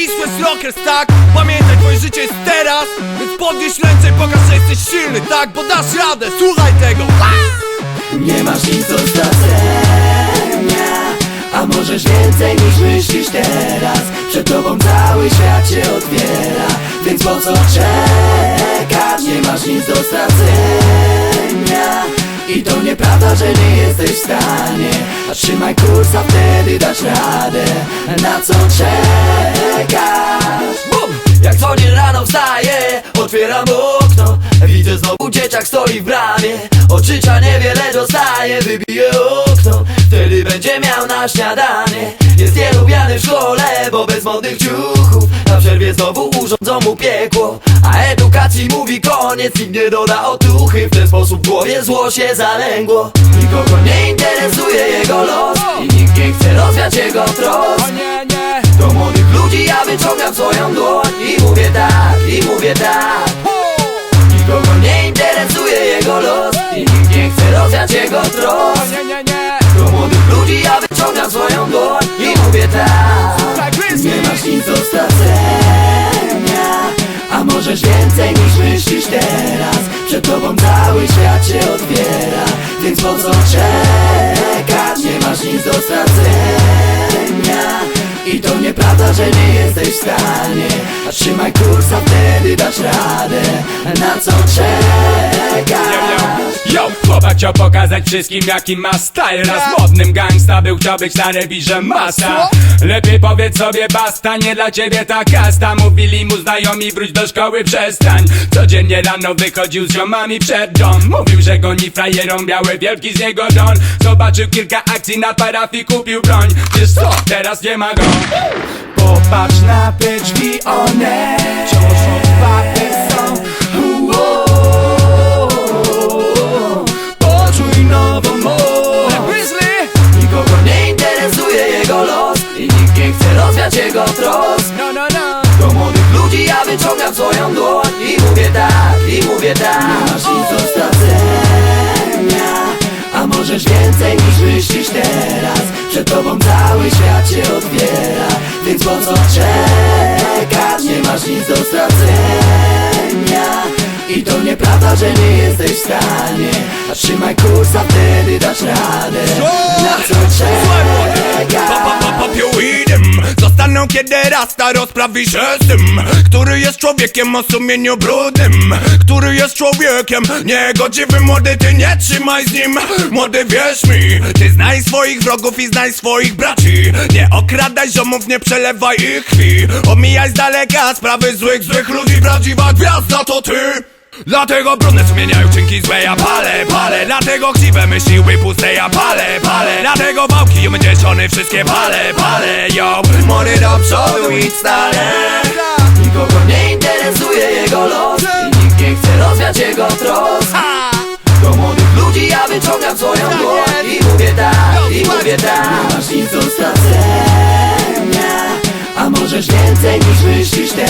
East West Rockers, tak? Pamiętaj, twoje życie jest teraz Więc podnieś ręce i pokaż, że jesteś silny, tak? Bo dasz radę, słuchaj tego Nie masz nic do stracenia A możesz więcej niż myślisz teraz Przed tobą cały świat się otwiera Więc po co czekać? Nie masz nic do stracenia I to nieprawda, że nie jesteś w stanie. A trzymaj kurs, a wtedy dasz radę. Na co czekasz? Bum! Jak co dzień rano wstaję, otwieram okno. Widzę znowu dzieciak stoi w bramie Od życia niewiele dostaje, wybiję okno. Wtedy będzie miał na śniadanie Jest nielubiany w szkole, bo bez modnych ciuchów. Na przerwie znowu urządzą mu piekło A edukacji mówi koniec, nikt nie doda otuchy W ten sposób w głowie zło się zalęgło. Nikogo nie interesuje jego los I nikt nie chce rozwiać jego tros. Nie, nie. Do młodych ludzi ja wyciągam swoją dłoń I mówię tak, i mówię tak możesz więcej niż myślisz teraz. Przed tobą cały świat się otwiera Więc po co czekać? Nie masz nic do stracenia. I to nieprawda, że nie jesteś w stanie. A trzymaj kurs, a wtedy dasz radę Na co czekasz? Yo, chłopak chciał pokazać wszystkim jaki ma style. Raz modnym gangsta był, chciał być na rewirze masa. Lepiej powiedz sobie basta, nie dla ciebie ta kasta Mówili mu znajomi, wróć do szkoły, przestań. Codziennie rano wychodził z ziomami przed dom. Mówił, że goni frajerom, biały wielki z niego don Zobaczył kilka akcji na parafii, kupił broń. Wiesz co, teraz nie ma go. Popatrz na te drzwi, one wyciągam swoją dłoń. I mówię tak, i mówię tak. Nie masz nic do stracenia A możesz więcej niż myślisz teraz. Przed tobą cały świat się otwiera Więc po co czekać? Nie masz nic do stracenia. I to nieprawda, że nie jesteś w stanie. A trzymaj kurs, a wtedy dasz radę. Na co czekać? Zostaną kiedy rasta rozprawi się z tym Który jest człowiekiem o sumieniu brudnym Który jest człowiekiem niegodziwym. Młody ty nie trzymaj z nim. Młody wierz mi Ty znaj swoich wrogów i znaj swoich braci. Nie okradaj ziomów, nie przelewaj ich krwi. Omijaj z daleka sprawy złych, złych ludzi. Prawdziwa gwiazda to ty Dlatego brudne sumienia i uczynki złe ja palę, palę. Dlatego chciwe myśli łby puste ja palę, palę. Dlatego wałki umędzieszony wszystkie palę, palę Yo, mury do przodu i stale. Nikogo nie interesuje jego los I nikt nie chce rozwiać jego trosk. Do młodych ludzi ja wyciągam swoją tak dłoń I mówię tak, no, i mówię tak. Nie masz nic do stracenia A możesz więcej niż myślisz teraz.